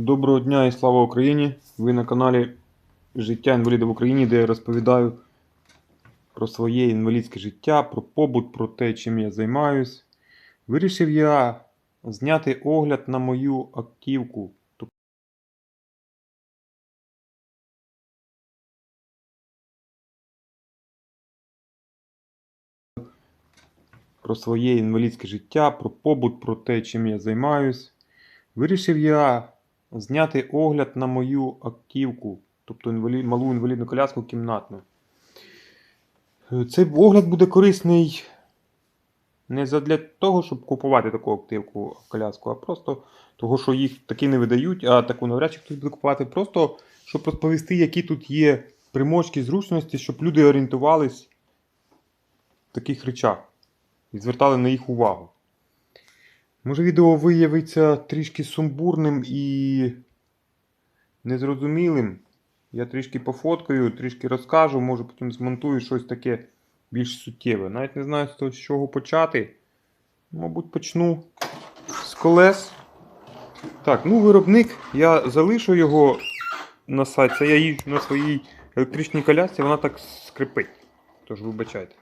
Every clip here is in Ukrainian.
Доброго дня і слава Україні! Ви на каналі Життя інваліда в Україні, де я розповідаю про своє інвалідське життя, про побут, про те, чим я займаюсь. Вирішив я зняти огляд на мою. Тобто Про своє інвалідське життя, про побут, про те, чим я займаюсь. Вирішив я зняти огляд на мою автівку, тобто інвалі... малу інвалідну коляску кімнатну. Е, Цей огляд буде корисний не задля того, щоб купувати таку автівку коляску, а просто того, що їх таки не видають, а таку навряд чи хтось буде купувати. Просто щоб розповісти, які тут є примочки зручності, щоб люди орієнтувались в таких речах і звертали на їх увагу. Може, відео виявиться трішки сумбурним і незрозумілим. Я трішки пофоткаю, трішки розкажу, може потім змонтую щось таке більш суттєве. Навіть не знаю, з чого почати. Мабуть, почну з колес. Так, ну виробник, я залишу його на сайт. Це я їжджу на своїй електричній колясці, вона так скрипить. Тож вибачайте.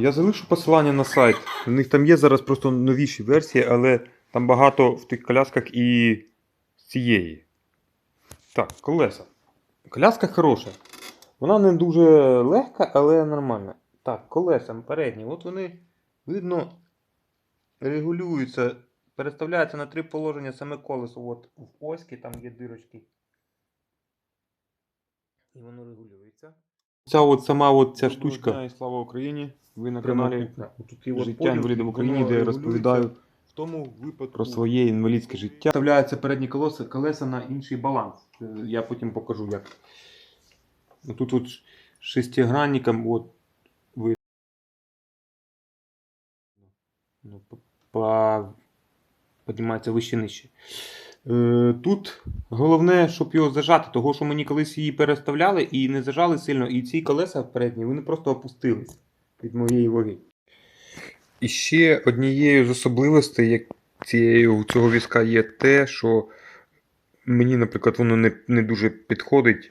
Я залишу посилання на сайт. У них там є зараз просто новіші версії, але там багато в тих колясках і цієї. Так, колеса. Коляска хороша. Вона не дуже легка, але нормальна. Так, колеса передні. От вони, видно, регулюються. Переставляються на три положення саме колесо. От в оськи там є дирочки. І воно регулюється. Ця от сама от ця штучка. і слава Україні. Ви на каналі Життя поділ, інваліда в Україні, де я розповідаю в тому випадку про своє інвалідське життя. Вставляються передні колеса, колеса на інший баланс. Е, Я потім покажу як. Тут от шестигранником от ви. Ну, Піднімається вище нижче. Е, Тут головне, щоб його зажати, того що мені колись її переставляли і не зажали сильно, і ці колеса передні вони просто опустились від моєї ваги. І ще однією з особливостей як цієї, цього візка є те, що мені, наприклад, воно не, не дуже підходить.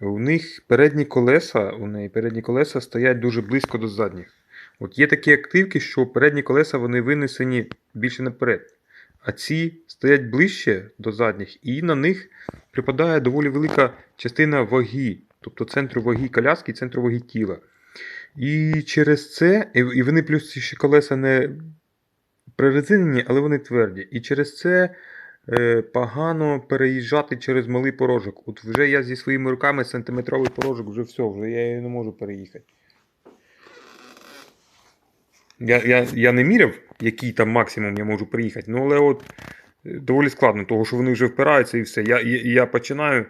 У них передні колеса, у неї передні колеса стоять дуже близько до задніх. От є такі активки, що передні колеса вони винесені більше наперед. А ці стоять ближче до задніх, і на них припадає доволі велика частина ваги, тобто центру ваги коляски і центру ваги тіла. І через це, і вони плюс ці ще колеса не прорезинені, але вони тверді. І через це е, погано переїжджати через малий порожок. От вже я зі своїми руками сантиметровий порожок, вже все, вже я її не можу переїхати. Я, я, я не міряв, який там максимум я можу приїхати, ну але от е, доволі складно, тому що вони вже впираються і все. Я, я, я починаю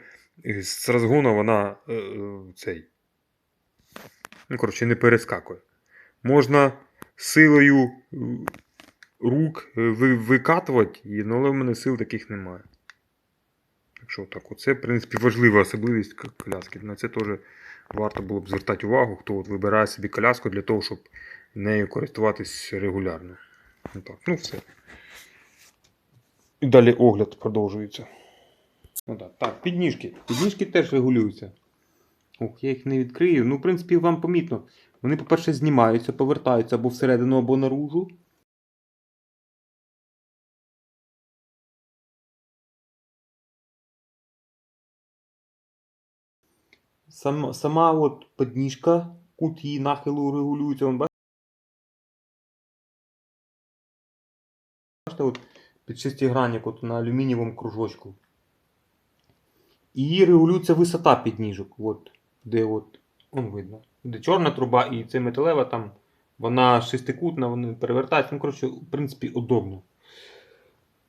е, з розгону вона е, цей. Ну, коротше, не перескакує. Можна силою рук викатувати, ну, але в мене сил таких немає. Так що так, оце, в принципі, важлива особливість коляски. На це теж варто було б звертати увагу, хто от вибирає собі коляску для того, щоб нею користуватись регулярно. Ну, так, ну все. І далі огляд продовжується. Ну, так, так, підніжки. Підніжки теж регулюються. Ох, я їх не відкрию. Ну, в принципі, вам помітно. Вони, по-перше, знімаються, повертаються або всередину, або наружу. Сама, сама от підніжка, кут її нахилу регулюється. Бачите, от під шестигранник от на алюмінієвому кружочку. І регулюється висота підніжок. От, де от, он видно. Де чорна труба і це металева там. Вона шестикутна, вони перевертаються. Ну, коротше, в принципі, удобно.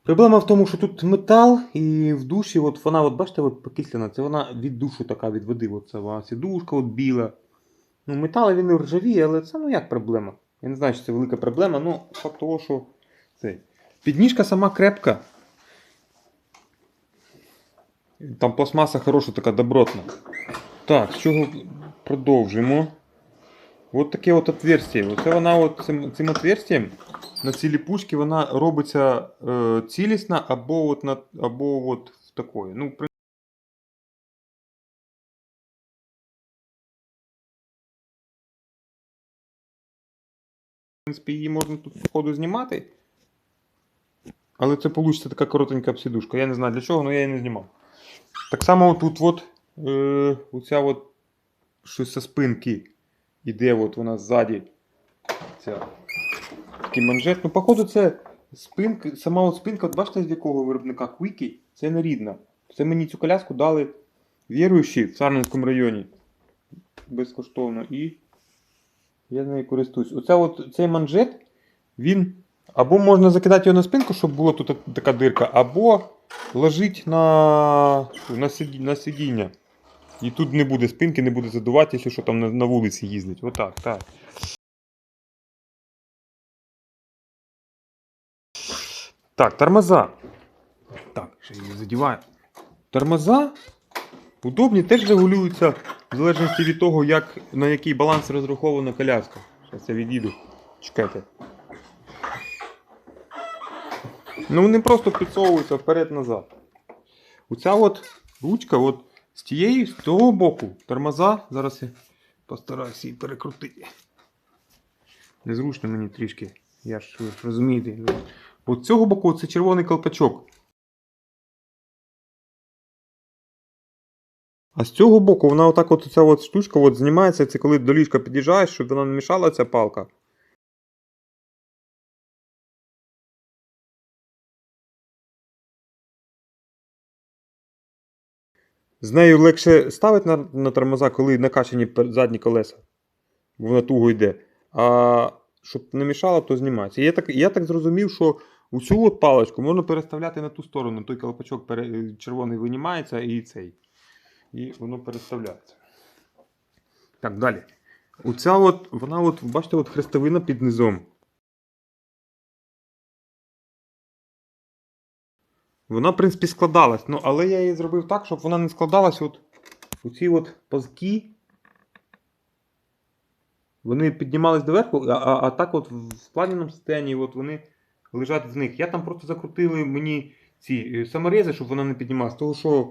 Проблема в тому, що тут метал, і в душі, от вона, от бачите, от покислена, це вона від душу така від води. От це вона сідушка от біла. Ну, метал він ржавіє, але це ну як проблема. Я не знаю, чи це велика проблема, ну факт того, що це. Підніжка сама крепка. Там пластмаса хороша, така добротна. Так, з чого продовжимо. от таке от отверстие. Оце вона от цим, цим отверстием на цій ліпучці вона робиться е, цілісна або от, на, або от в такої. Ну, В принципі, її можна тут походу знімати. Але це вийде така коротенька обсідушка. Я не знаю для чого, але я її не знімав. Так само тут от, е, оця от щось со спинки іде, от вона ззаді. Ця такий манжет. Ну, походу, це спинка, сама от спинка, от бачите, з якого виробника Quickie, це не рідна. Це мені цю коляску дали віруючі в Сарненському районі. Безкоштовно. І я нею користуюсь. Оця от, цей манжет, він або можна закидати його на спинку, щоб була тут така дирка, або ложить на, на, сиді- на сидіння. І тут не буде спинки, не буде задувати, якщо що там на, на вулиці їздить. Отак, так. Так, тормоза. Так, ще її задіваю. Тормоза удобні, теж регулюються в залежності від того, як, на який баланс розрахована коляска. Зараз я відійду. Чекайте. Ну вони просто підсовуються вперед-назад. Оця от ручка, от з тієї, з того боку, тормоза. Зараз я постараюся її перекрутити. Незручно мені трішки. Я ж ви розумієте. От з цього боку це червоний колпачок. А з цього боку вона отак от ця от штучка от знімається, це коли до ліжка під'їжджаєш, щоб вона не мішала ця палка. З нею легше ставити на, на тормоза, коли накачані задні колеса. Бо вона туго йде. А щоб не мішало, то знімається. Я так, я так зрозумів, що усю от паличку можна переставляти на ту сторону. Той колпачок пере, червоний винімається і цей. І воно переставляється. Так, далі. Оця от, вона от, бачите, от хрестовина під низом. Вона, в принципі, складалась, ну, але я її зробив так, щоб вона не складалась от оці от пазки. Вони піднімались доверху, а, а, а так от в складеному стані от вони лежать в них. Я там просто закрутили мені ці е, саморези, щоб вона не піднімалась, тому що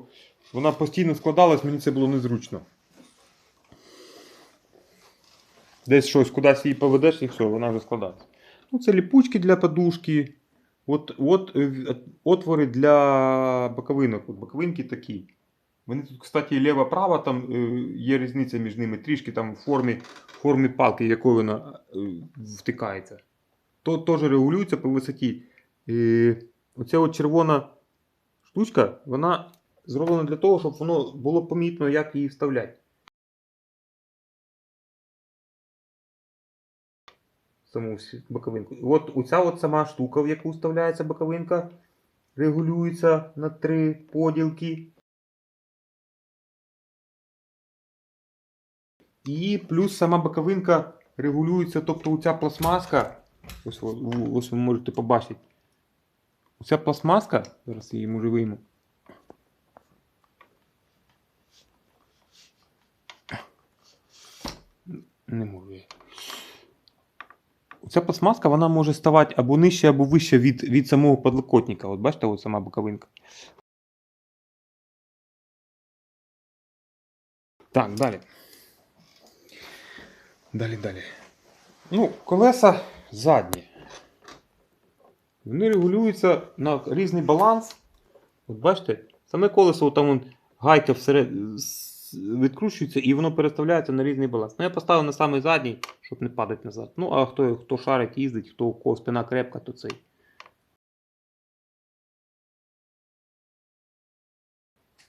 вона постійно складалась, мені це було незручно. Десь щось кудись її поведеш і все, вона вже складається. Ну, це ліпучки для подушки. От, от е, отвори для боковинок. От боковинки такі. Вони тут, кстати, ліва-права, там е, є різниця між ними, трішки там в формі, формі палки, якою вона е, втикається. То теж регулюється по висоті. Е, оця от червона штучка, вона зроблена для того, щоб воно було помітно, як її вставляти. Саму боковинку. І От оця от сама штука, в яку вставляється боковинка, регулюється на три поділки. І плюс сама боковинка регулюється, тобто оця пластмаска, ось, ось ви можете побачити. Оця пластмаска, зараз її може вийму. Не можу я. Ця пластмаска вона може ставати або нижче, або вище від, від самого подлокотника. От бачите, от сама боковинка. Так, далі. Далі, далі. Ну, колеса задні. Вони регулюються на різний баланс. От бачите, саме колесо, там вон, гайка всеред... відкручується і воно переставляється на різний баланс. Ну, я поставив на самий задній, щоб не падати назад. Ну, а хто, хто шарить, їздить, хто у кого спина крепка, то цей.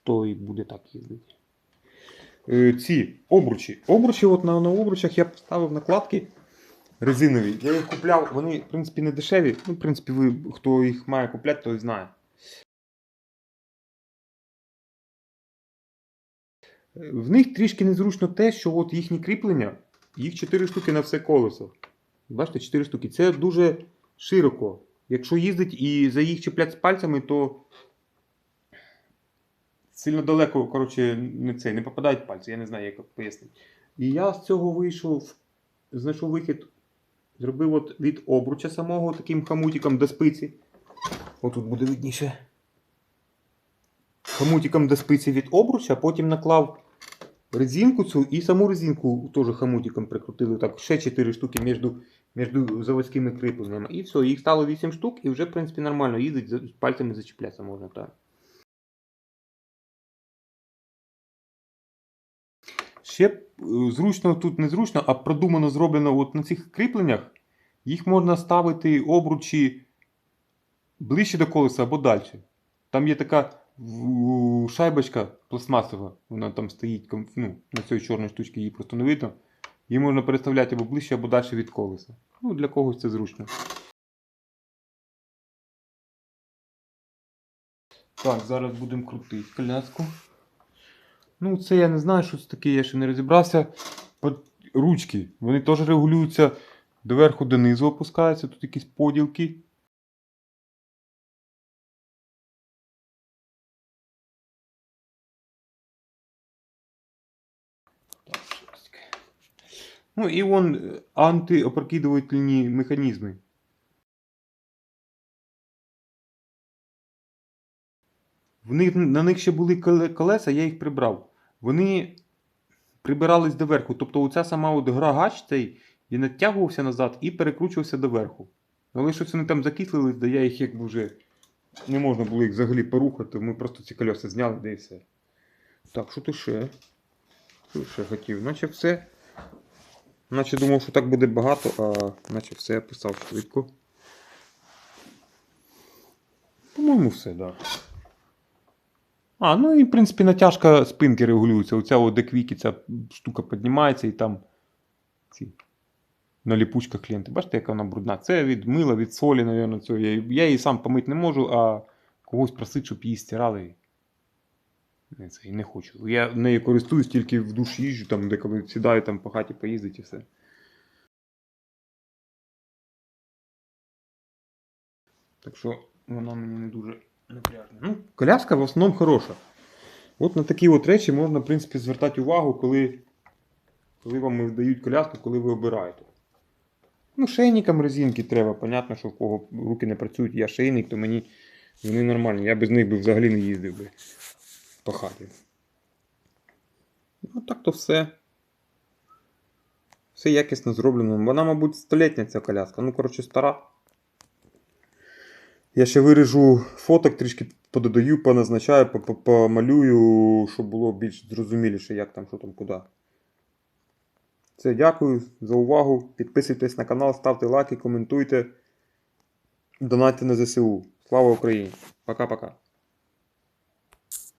То і буде так їздити. Е, ці обручі. Обручі, от на, на обручах я поставив накладки резинові. Я їх купляв, вони, в принципі, не дешеві. Ну, в принципі, ви, хто їх має купляти, той знає. В них трішки незручно те, що от їхні кріплення, їх 4 штуки на все колесо. Бачите, 4 штуки. Це дуже широко. Якщо їздить і за їх чіплять з пальцями, то сильно далеко, коротше, не, це, не попадають пальці, я не знаю, як пояснити. І я з цього вийшов знайшов вихід. Зробив от від обруча самого таким хамутиком до спиці. Отут буде видніше. Хамутиком до спиці від обруча, потім наклав резинку цю і саму резинку теж хамутиком прикрутили. Так, ще 4 штуки між, між заводськими кріпленнями. І все, їх стало 8 штук, і вже, в принципі, нормально їздить, пальцями зачіплятися можна. Так. Ще е, зручно тут не зручно, а продумано зроблено от на цих кріпленнях. Їх можна ставити обручі ближче до колеса або далі. Там є така шайбочка пластмасова, вона там стоїть ну, на цій чорній штучці, її просто не видно. Її можна переставляти або ближче, або далі від колеса. Ну, для когось це зручно. Так, зараз будемо крутити коляску. Ну, це я не знаю, що це таке, я ще не розібрався. Ручки, вони теж регулюються доверху донизу опускаються, тут якісь поділки. Ну і вон е, антиопрокидувальні механізми. В них, на них ще були колеса, я їх прибрав. Вони прибирались доверху. Тобто оця сама от гра гач цей і натягувався назад і перекручувався доверху. Але щось вони там закислились, да я їх якби вже не можна було їх взагалі порухати, ми просто ці колеса зняли, де і все. Так, що ти ще? Що ще хотів? Наче все. Наче думав, що так буде багато, а наче все я писав швидко. По-моєму, все, так. Да. А, ну і в принципі натяжка спинки регулюється. Оця от деквіки, ця штука піднімається і там ці на ліпучках клієнти. Бачите, яка вона брудна? Це від мила, від солі. Я, я її сам помити не можу, а когось просить, щоб її стирали. Це, і не хочу. Я нею користуюсь тільки в душ їжджу, там, де коли сідаю там по хаті поїздить і все. Так що вона мені не дуже напряжна. Ну, коляска в основному хороша. От на такі от речі можна, в принципі, звертати увагу, коли, коли вам видають коляску, коли ви обираєте. Ну, шейникам резинки треба. Понятно, що в кого руки не працюють, я шейник, то мені вони нормальні. Я без них би взагалі не їздив би по. Ну, так то все. Все якісно зроблено. Вона, мабуть, столітня ця коляска. Ну, коротше, стара. Я ще виріжу фоток, трішки пододаю, поназначаю, по- по- помалюю, щоб було більш зрозуміліше, як там, що там, куди. Все, дякую за увагу. Підписуйтесь на канал, ставте лайки, коментуйте. Донатьте на ЗСУ. Слава Україні! Пока-пока.